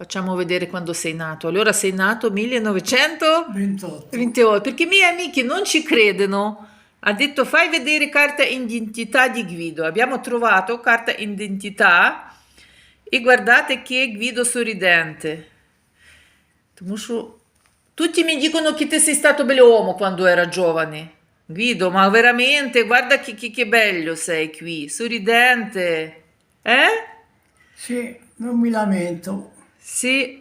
Facciamo vedere quando sei nato. Allora sei nato 1928. 28. Perché i miei amici non ci credono. Ha detto fai vedere carta identità di Guido. Abbiamo trovato carta identità e guardate che Guido sorridente. Tutti mi dicono che te sei stato bell'uomo quando era giovane. Guido, ma veramente, guarda che, che, che bello sei qui, sorridente. Eh? Sì, non mi lamento. Sì.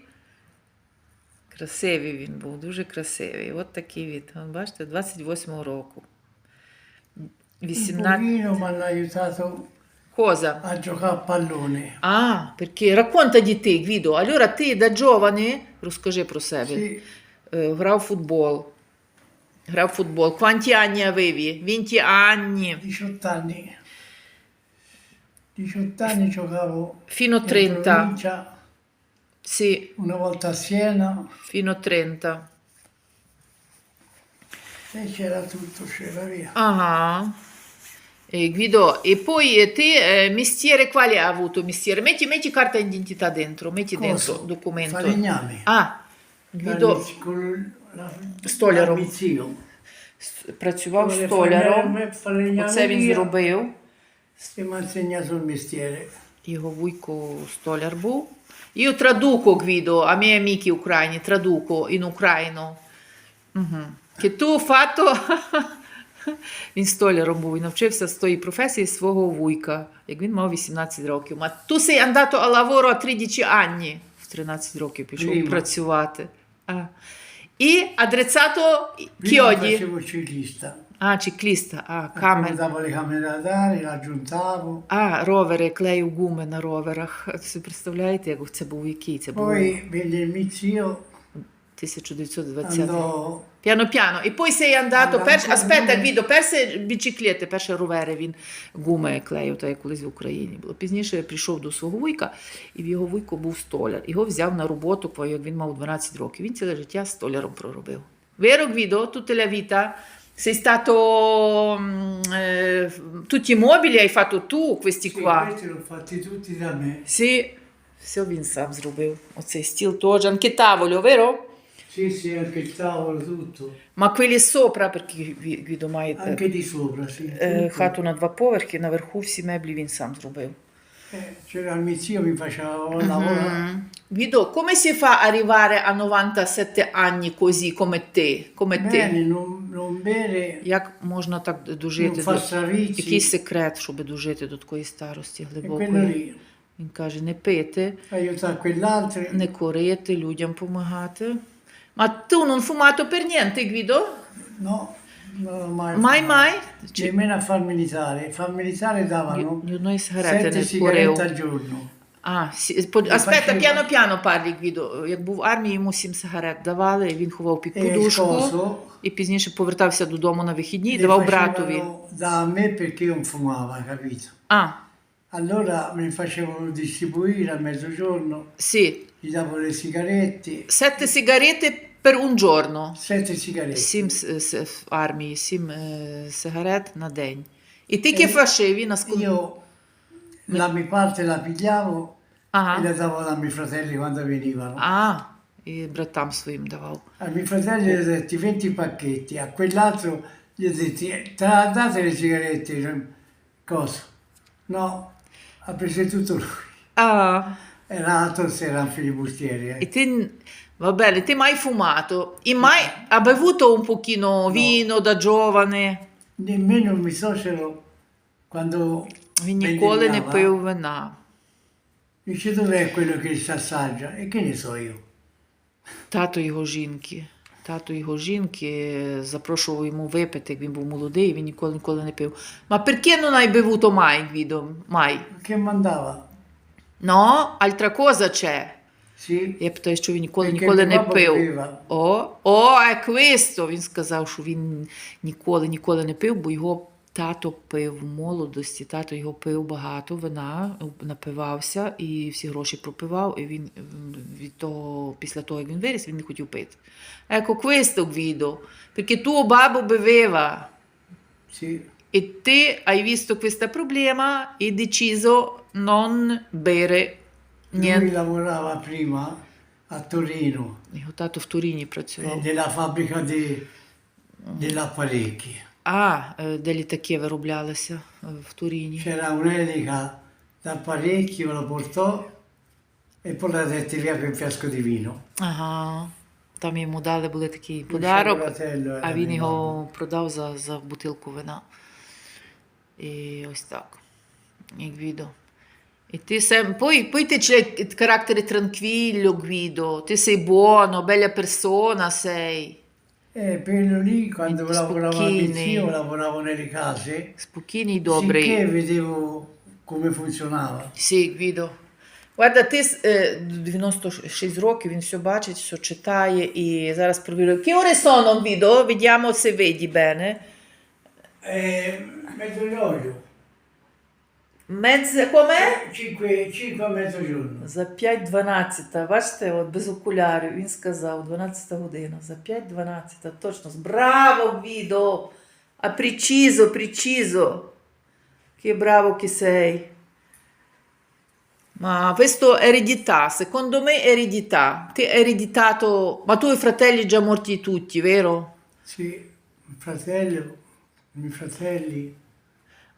Красивий він був, дуже красивий. От такий від. Бачите, 28-го року. 18... pochino mi hanno aiutato Cosa? a giocare a pallone. Ah, perché racconta di te, Guido. Allora te da giovane, розкажи про себе, Sì, Е, грав футбол. Грав футбол. Quanti anni avevi? 20 anni. 18 anni. 18 anni giocavo Fino a in 30. Sì, una volta a Siena fino a 30. e c'era tutto, c'era via. Ah. E Guido, e poi eh, te eh, mestiere quale hai avuto mestiere? Metti, metti carta d'identità dentro, metti dentro Coso, documento. Falegname. Ah, Guido Столяром. працював столяром. Оце він зробив. E insegnato il mestiere. Його вуйко столяр був. Io traduco Guido a miei amici ucraini, traduco in ucraino. Угу. Che tu ho fatto... Він столяром був і навчився з тої професії свого вуйка, як він мав 18 років. A lavoro a 13 anni. В 13 років пішов Prima. працювати. А. Адресато Prima chiodi. facevo ciclista. Ah, ciclista, ah, камер. Accomodavo le dare, l'aggiuntavo. Ah, ровери, клею гуми на роверах. Це представляєте, як це був який? Це був Poi venne mio zio, 1920. andò Piano piano. E poi sei andato, перш... con аспetta. Гвідо, перше біциклети, перше ровери він гуми клеїв, так як колись в Україні було. Пізніше я прийшов до свого вуйка, і в його вуйку був столяр. Його взяв на роботу, як він мав 12 років. Він ціле життя столяром проробив. Vero Guido, tutta la vita? Sei stato mm, eh, tutti i mobili hai fatto tu, questi Sì, qua? questi li ho fatti tutti da me. Sì, все він сам зробив. Оцей стіл теж, anche tavolo, vero? Sì, sì, anche il tavolo, tutto. Ma quelli sopra, perché Гвідо має е, Anche di sopra, sì. е, хату на два поверхи, наверху всі меблі він сам зробив. Eh, c'era il mio zio, mi faceva lavorare. Guido, come si fa ad arrivare a 97 anni così come te? Come te? Bene, non, non bere, Як можна так non дожити? far До... stravizi. Який секрет, щоб дожити до такої старості E quello глибокої? lì, Він каже: не пити, aiutare quell'altro. не курити, людям допомагати. Ma tu non fumato per niente, Guido? No, non l'ho mai Mai, fatto. mai? Ci- Nemmeno a far militare. Far militare davano одної сигарети sette не курив. sigarette al giorno. А, сі- по- faceva- piano piano parli, Гвідо. Як був в армії, йому сім сигарет давали, і він ховав під E il подушку. coso І пізніше повертався додому на вихідні і le давав братові. facevano da me perché io non fumava, capito? А, Allora me li facevano distribuire a mezzogiorno, сі. gli davo le sigarette, Sette sigarette per un giorno. sette sigarette. Сім с- с- в армії, сім е, сигарет на день. І ти Е, кефашив, на склад. Io la mia parte la pigliavo e Ага. la davo ai miei fratelli quando venivano. А, і братам своїм давав. Ai miei fratelli gli ho detti 20 pacchetti, a quell'altro gli ho detti te la date le sigarette? Cosa? No, ha preso tutto lui. А, E l'altro era un filibustiere. і Eh. ти, va bene, ti mai fumato? E mai ha bevuto un pochino vino da giovane? Nemmeno il mio suocero, quando Він ніколи не vendemmava, пив вина. dice dov'è quello che si assaggia? E che ne so io? Тато його жінки. Тато його жінки запрошував йому випити, як він був молодий, він ніколи ніколи не пив. Ма перкину найбиву то bevuto mai, Guido? Mai? Che mandava? No, altra cosa. Sì, Я питаю, що він ніколи ніколи не пив. О, о, еквисто! Він сказав, що він ніколи ніколи не пив, бо його тато пив в молодості, тато його пив багато вина, напивався і всі гроші пропивав, і він від того, після того, як він виріс, він не хотів пити. Ecco questo Guido, perché tuo babbo beveva sì. e te hai visto questo problema e deciso non bere Lui niente. lavorava prima a Torino, Його тато в Туріні eh, працював. nella fabbrica di, dell'apparecchi. А, е, де літаки вироблялися е, в Туріні. C'era un'elica d'apparecchi, me lo portò e poi la dette via per un fiasco di vino. Ага. Там йому дали були такий подарок, Fratello era а він mio його продав за, за бутилку вина. І ось так. І Гвідо. E ti sei, poi, poi te c'è il carattere tranquillo, Guido. Ti sei buono, bella persona sei. E quello lì, quando Gli lavoravo a spocchini. zio, lavoravo nelle case, Спокійний, добрий. sicché vedevo come funzionava. Sì, Guido. Guarda, ти е, 96 rokів, він все бачить, все читає і зараз провірює. Che ore sono, Guido? Vediamo se vedi bene. E mezzo olio, Mezze, com'è? 5, 5 a mezzogiorno. За 5.12, бачите, от без окулярів, він сказав, 12 година, за 5.12, точно. Браво, Guido! А preciso, preciso. Che bravo che sei. Ma questo è eredità, secondo me è eredità. Ti hai ereditato, ma tu hai fratelli già morti tutti, vero? Sì, un fratello, i miei fratelli,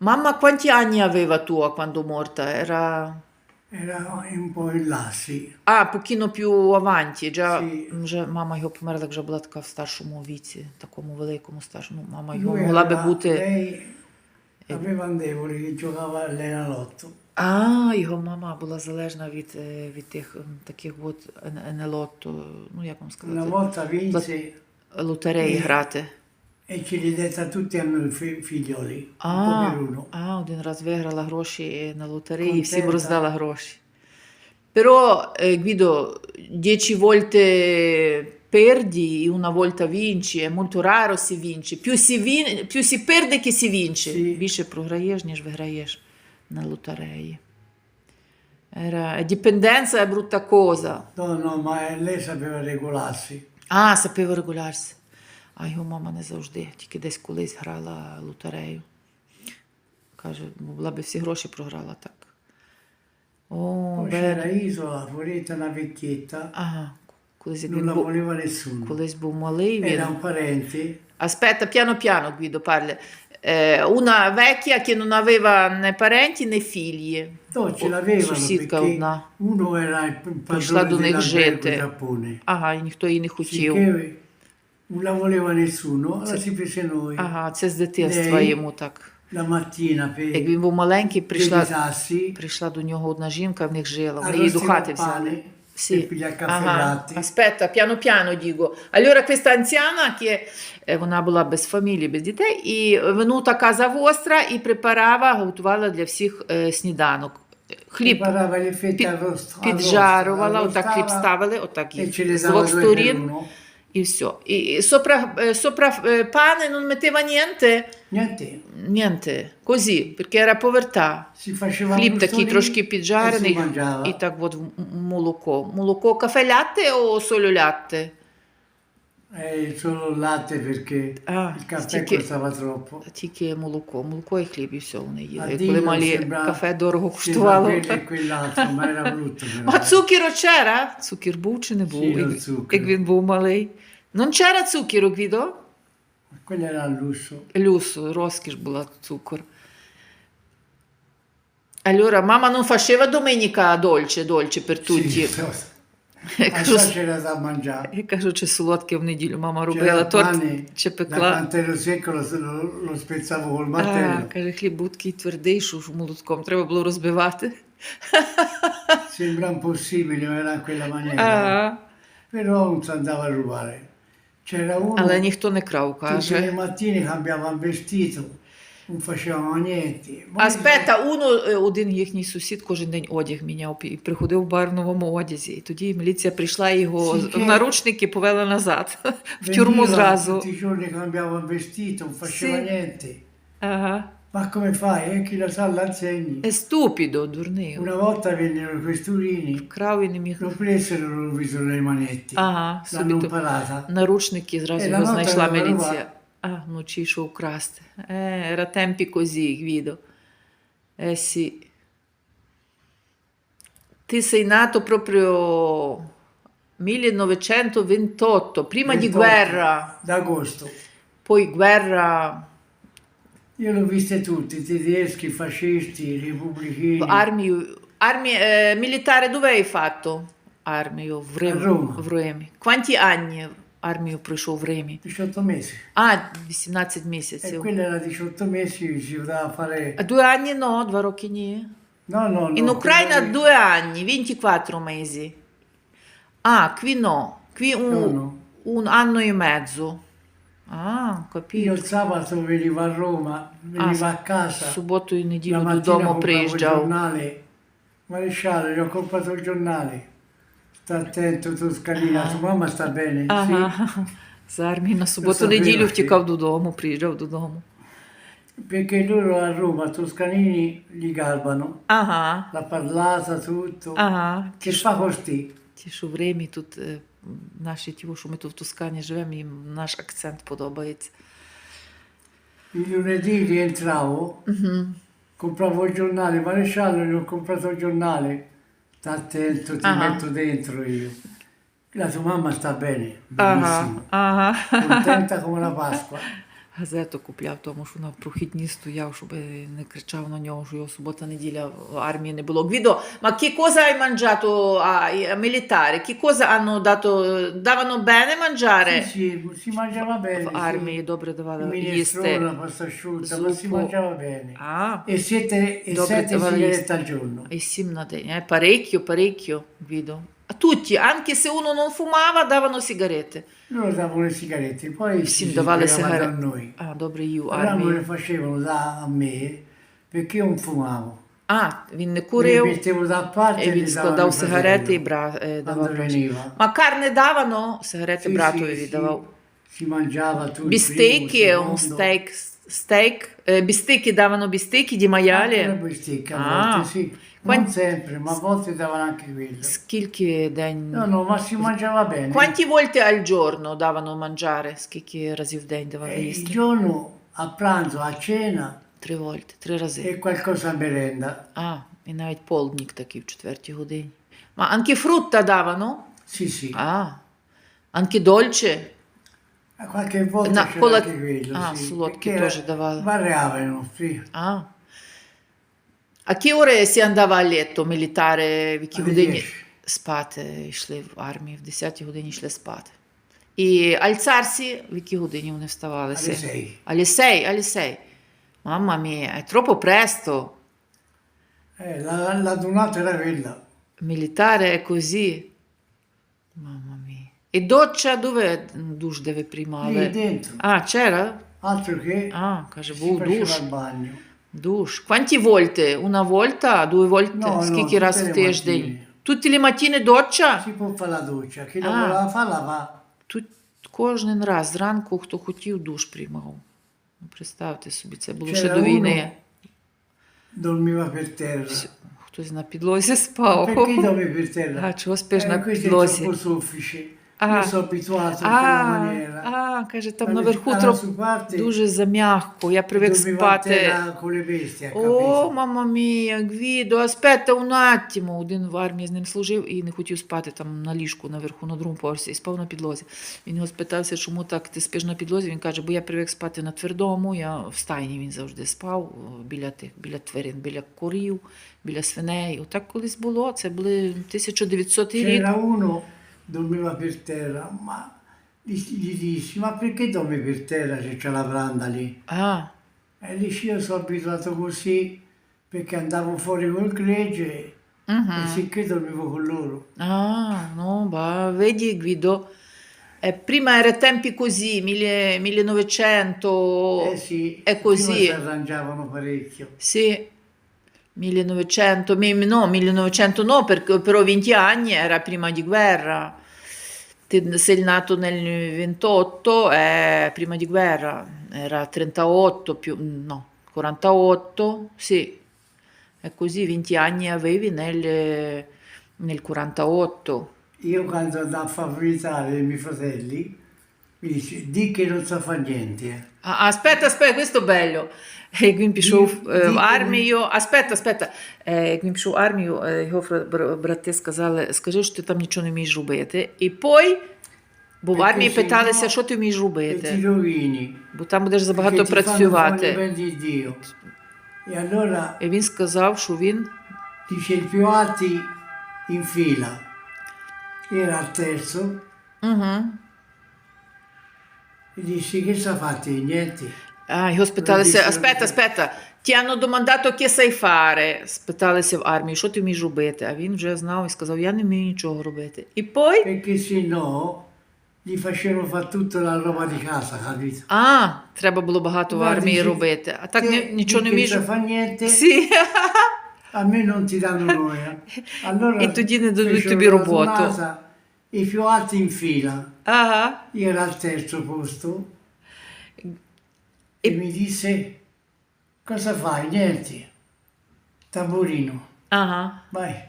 Mamma quanti anni aveva tua quando morta? Era... era un po' in là, sì. А, pochino più avanti, già, Sì. вже мама його померла, вже була така в старшому віці, такому великому старшому. Ну, мама його Lui могла би aveva- бути. lei aveva un debole che giocava all'enalotto. А, його мама була залежна від, е, від тих м, таких от ен- ну як вам Una сказати, volta vinse лотереї грати. e ce li detta tutti a noi fi- figlioli, un po' А, per uno. а, один раз виграла гроші на лотереї, і всім Контента. роздала гроші. Però, eh, Guido, 10 volte perdi, una volta vinci, è molto raro si vince. Più si, vin- più si perde che si vince. Sì. Більше програєш, ніж виграєш на лотереї. Era... e Dipendenza è brutta cosa. No, no, ma lei sapeva regolarsi. А, sapeva регулярся. А його мама не завжди, тільки десь колись грала лотерею. Каже, була би всі гроші програла так. О, c'era Isola, Furetta, una vecchietta, Ага, колись як non він la був, voleva nessuno. колись був малий, він. Era un parente, Aspetta, piano piano Guido parla. Eh, una vecchia che non aveva né parenti né figli. no, ce l'avevano сусідка perché одна. uno era il Прийшла padrone до них dell'albergo жити. Giappone. Ага, і ніхто її не хотів. Sicché non la voleva nessuno, allora si fece noi. Ага, це з дитинства Лей. йому так. La mattina per, Як він був маленький, per i прийшла, sassi, прийшла до нього одна жінка, в них жила. Вони її до arrostiva хати il взяли. pane Sì. e caffè Ага. latte. Aspetta, piano piano dico. Allora questa anziana che е, вона була без фамілії, без дітей, і venuta a casa vostra і препарава, готувала для всіх е, сніданок. Хліб Preparava arrost- піджарувала, отак хліб ставили, отак e їх le з dava двох due per сторін, uno. І все. І, і sopra, е, sopra е, pane non metteva niente? Niente, Niente, così, perché era povertà. si faceva Хліб такий трошки e піджарений, і так от молоко. Молоко, кафе latte o solo latte? Eh, solo latte perché Ah, il caffè sì costava troppo. Тільки молоко, молоко і хліб, і все вони їли. A Коли малі sembra- кафе дорого коштувало. e ma era brutto. А eh. цукеру c'era? Був чи не був? Sì, як, як він був малий. Non c'era цукеру, Гвідо? Quello era lusso. Люсу, розкіш була цукор. Allora, mamma non faceva domenica dolce, dolce per tutti. Sì, кажу, sa c'era da mangiare. я кажу, чи солодке в неділю мама робила торт чи пекла. lo, spezzavo col А, martello. каже, хліб був такий твердий, що ж молотком треба було розбивати. Sembra impossibile, ma era quella maniera. А, Però non si andava a rubare. Але ніхто не крав, каже. Аспета, уно, один їхній сусід кожен день одяг міняв і приходив в барновому одязі. І тоді міліція прийшла його в наручники повела назад, в тюрму зразу. Ага. Ma come fai? Eh, chi lo sa l'insegni. Е, Ступідо, дурний. Una volta vennero i questurini, Крав і не міг. lo presero, lo visero nei manetti. Ага, собі L'hanno то imparata. наручники зразу Е, його на знайшла нота міліція. вирувала. А, вночі йшов красти. Е, era tempi così, Guido. Eh sì. Ti sei nato proprio 1928, prima di 28 guerra, D'agosto. poi guerra, Io l'ho viste tutti, tedeschi, fascisti, repubblichini. armi, armi eh, militare dove hai fatto? Armію в Рим, A Roma. в Римі. Quanti anni армію пройшов в Римі? 18 mesi. А, 18 E місяців. quella era 18 mesi, si poteva fare... А due anni no, два роки ні. No, no, no. In Ucraina quella- due anni, 24 mesi. Ah, qui no, qui un, No, no. un anno e mezzo. Ah, Io capito. il sabato venivo a Roma, venivo a casa. Суботу і La неділю mattina додому compravo il приїжджав. giornale. Maresciallo, gli ho comprato il giornale. Sta attento, Toscanina. Tua mamma sta bene? Sì. Ага. З армії на суботу sapevo неділю che- втікав додому, приїжджав додому. Perché loro a Roma, Toscanini, gli garbano. Ага. La parlata, tutto. Ага. Che fa così? Ті, що в Римі тут е, наші ті, що ми тут в Тоскані живемо, їм наш акцент подобається. Il lunedì rientravo, compravo il giornale, maresciallo, gli ho comprato il giornale. Sta attento, ti Ah. metto dentro io. La tua mamma sta bene, Ага. benissimo. Ага. Contenta come la Pasqua. Газету купляв, тому що на прохідні стояв, щоб не кричав на нього, що його субота-неділя в армії не було. Гвідо, ma che cosa hai mangiato a, militare? Che cosa hanno dato? Mangiava bene. В армії добре давали їсти. А, E sette, e sigarette al giorno. і сім на день. Е, parecchio, Guido. A tutti, anche se uno non fumava, davano sigarette. Loro davano le sigarette, poi Всім si давали sbrigavano da сигарети. noi. А, добре їв в Però non le армії. facevano da a me perché io non fumavo. А, він не Le курив, mettevo da parte і e він le davano складав mio сигарети і fratello. бра, е, давав. Quando брату. veniva. Ma carne davano? Сигарети Sì, братові sì, віддавав. sì, si mangiava tutto. Бістейки, un steak, steak, е, бістейки давано бістейки di Anche la maiale. bistecca Ah. a volte, sì. Quan- Non sempre, ma a volte davano anche quello. Скільки день? No, no, ma si mangiava bene. Quanti volte al giorno davano mangiare? Скільки разів в день давали Eh, il їсти? giorno a pranzo, a cena Три вольти, три рази. e qualcosa a merenda. А, і навіть полдник такий в четвертій годині. Ma anche frutta davano? Sì, sì. А, anche dolce? Qualche volta No, c'era con anche quello, Ah, sì. perché тоже. Variavano, sì. А. А ore si andava a letto militare? В якій годині 10. спати йшли в армії? В 10 годині йшли спати. І альцарсі, в якій годині вони вставали? Alle sei. Alle 6, alle 6. Mamma mia, è troppo presto. Eh, la, la donata era quella. Militare è così. Mamma mia. E doccia dove duш де ви Lì dentro. А, c'era? Altro che А, каже, si faceva il bagno. Душ. Quanti volte? Una volta? Due volte? No, no, Скільки tutte раз le тиждень? mattine. Tutte le mattine doccia? Si può fare la doccia. Chi Ah. voleva fa la fa. Тут кожен раз зранку, хто хотів, душ приймав. Ну, Представте собі, це було ще до війни. dormiva per terra. Хтось на підлозі спав. Perché dormi per terra? А чого спиш Eh, на підлозі? troppo soffice. Sono abituato А, maniera. а, каже, там Alla- наверху alla трохи sua дуже зам'ягко. Я привик спати. bestie, О, мама мія, Гвідо, аспетта un attimo. Один в армії з ним служив і не хотів спати там на ліжку наверху, на другому поверсі, і спав на підлозі. Він його спитався, чому так ти спиш на підлозі. Він каже, бо я привик спати на твердому, я в стайні він завжди спав біля тих, біля тварин, біля корів, біля свиней. Отак колись було. Це були 1900 рік. dormiva per terra, ma gli, gli dissi, ma perché dormi per terra se c'è la branda lì? Ah. E dici, io sono abituato così perché andavo fuori col gregge uh-huh. e sicché dormivo con loro. Ah, no, ma vedi Guido, eh, prima erano tempi così, mille, 1900 eh sì, è così. si arrangiavano parecchio. Sì, 1900, no, 1900 no, perché però 20 anni era prima di guerra. Te- Sei nato nel 28, eh, prima di guerra, era 38 più, no, 48, sì, è così, 20 anni avevi nel, nel 48. Io quando andavo a fare militare i miei fratelli, mi dice, di che non sa fa niente. eh." А, аспета, аспета, questo bello. Як він пішов Ді- е, в діти- армію, аспета, аспета. Е, Як він пішов в армію, е, його фра- бр- брати сказали, скажи, що ти там нічого не вмієш робити. І пой, бо в Perché армії se питалися, no- що ти вмієш E ti робити, rovini. бо там будеш забагато perché ti fanno fare працювати. ben di Dio. E allora І він сказав, що він dice il più alti in fila. Era al terzo угу. E dissi che sa fate? Niente. А, його спиталися, аспета, аспета, ti hanno domandato che sai fare? Спиталися в армії, що ти вмієш робити? А він вже знав і сказав, я не вмію нічого робити. І пой, Perché se no gli facevano fare tutta la roba di casa, capito? а, треба було багато в Guardi, армії sì, робити. А так ні- нічого не вмієш. sa fa niente, Сі. a me non ti danno noia. Allora E tu tieni da tutti fecero i la roboto. I più alti in fila. Ага. Io ero al terzo posto E- e mi disse cosa fai? Niente. Tamburino. Ага. Vai.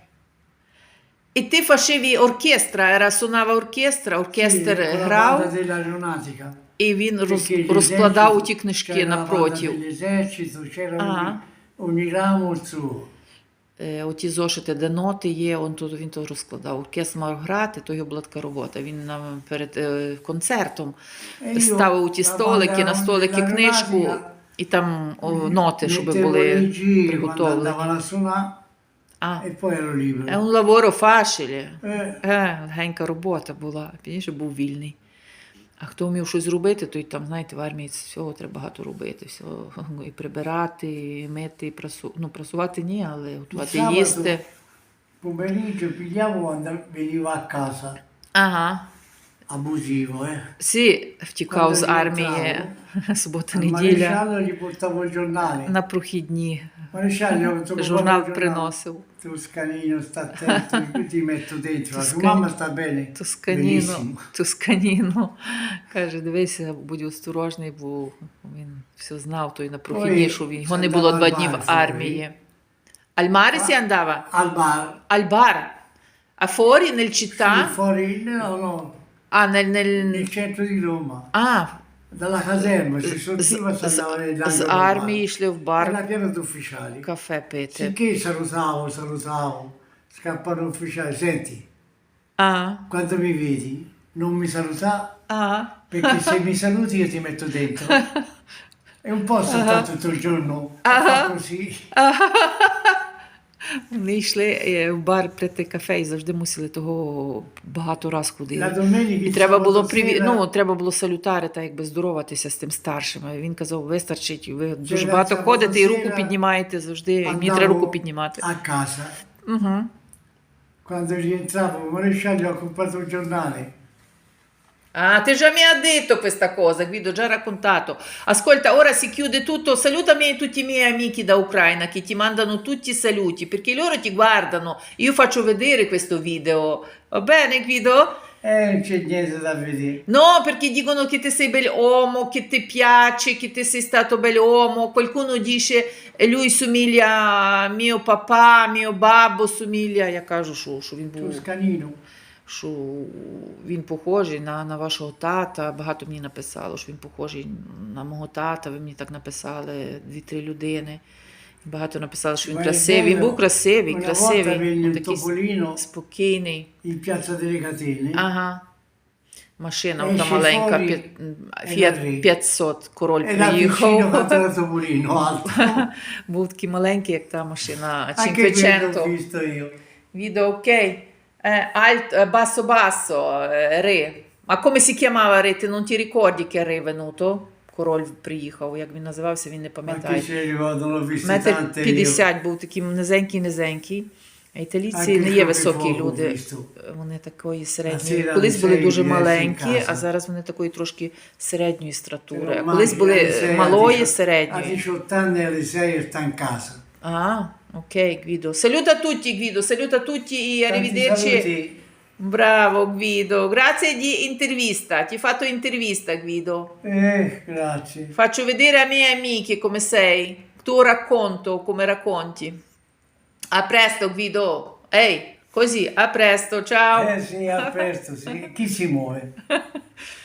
І ти фашиві оркестра, era suonava оркестра, оркестр Sì, грав, dell'aeronautica. і він роз, розкладав ті книжки напротив. Ah. ogni, ramo suo. Е, Оті зошити, де ноти є, он тут він то розкладав. Оркестр мав грати, то його була така робота. Він нам перед е, концертом ставив у ті столики, на столики книжку, і там ноти, щоб були приготовлені. А. È un lavoro facile. Е, легенька робота була. Пізніше був вільний. А хто вмів щось робити, то й там, знаєте, в армії всього треба багато робити. Всього. І прибирати, і мити, і прасу... ну, прасувати ні, але готувати їсти. pomeriggio pigliavo quando venivo a casa, Ага. Abusivo, eh. Всі втікав з армії. Субота, неділя. На прохідні журнал приносив. Toscanino, sta attento, io dentro. Mamma sta bene? Тусканіно, Тусканіно. Каже, дивися, будь осторожний, бо він все знав, той на прохідні, що він його не було два дні в армії. Al mare si andava? Al bar. Al bar? A fuori, nel Sì, fuori, no, no, Ah, nel, nel... nel centro di Roma. Ah. Dalla caserma ci sortiva s- s- armi, bar. Era piena di ufficiali. Caffè Pete. Sicché salutavo, salutavo, scappano ufficiali. Senti, ah. quando mi vedi non mi saluta ah. perché se mi saluti io ti metto dentro. E un po' soltanto tutto il giorno, ah. così. Ah. Вони йшли е, в бар пити кафе і завжди мусили того багато раз ходити. І треба було приві... ну, треба було салютари, та якби здороватися з тим старшим. А він казав, вистачить, ви дуже багато ходите і руку піднімаєте завжди. Мені треба руку піднімати. A casa, Угу. quando rientravo, maresciallo ho comprato il giornale. Ah, ti già mi ha detto questa cosa, Guido, già raccontato. Ascolta, ora si chiude tutto. Salutami tutti i miei amici da Ucraina che ti mandano tutti i saluti, perché loro ti guardano. Io faccio vedere questo video. Va bene, Guido? Eh, non c'è niente da vedere. No, perché dicono che ti sei bell'uomo, che ti piace, che ti sei stato bell'uomo. Qualcuno dice e lui somiglia a mio papà, mio babbo somiglia. Я кажу, що, що він був Toscanino. Що він похожий на, на вашого тата. Багато мені написало, що він похожий на мого тата. Ви мені так написали, дві-три людини. Багато написали, що він è красивий. Він був красивий, красивий, він такий спокійний. piazza delle Catene. Ага. Машина Esce ота маленька, Фіат 500, король Era приїхав. Був такий маленький, як та машина Anche quello ho 500. visto io. Video ok. Eh, alt- eh, basso basso, eh, re. Ma come si chiamava re? Ti non ti ricordi che re è venuto? Король приїхав, як він називався, він не пам'ятає. Метр 50 був такий низенький-низенький. А італійці не є високі люди. Вони такої середньої. Колись були дуже маленькі, а зараз вони такої трошки середньої стратури. А колись були малої, 18 A середньої. 18 anni alle 6 sta in casa. Ok, Guido. Saluta tutti, Guido. Saluta tutti e Tanti arrivederci. saluti. Bravo, Guido. Grazie di intervista. Ti ho fatto intervista, Guido. Eh, grazie. Faccio vedere ai miei amici come sei. Tu racconto come racconti. A presto, Guido. Ehi, così, a presto. Ciao. Eh sì, a presto, sì. Chi si muove?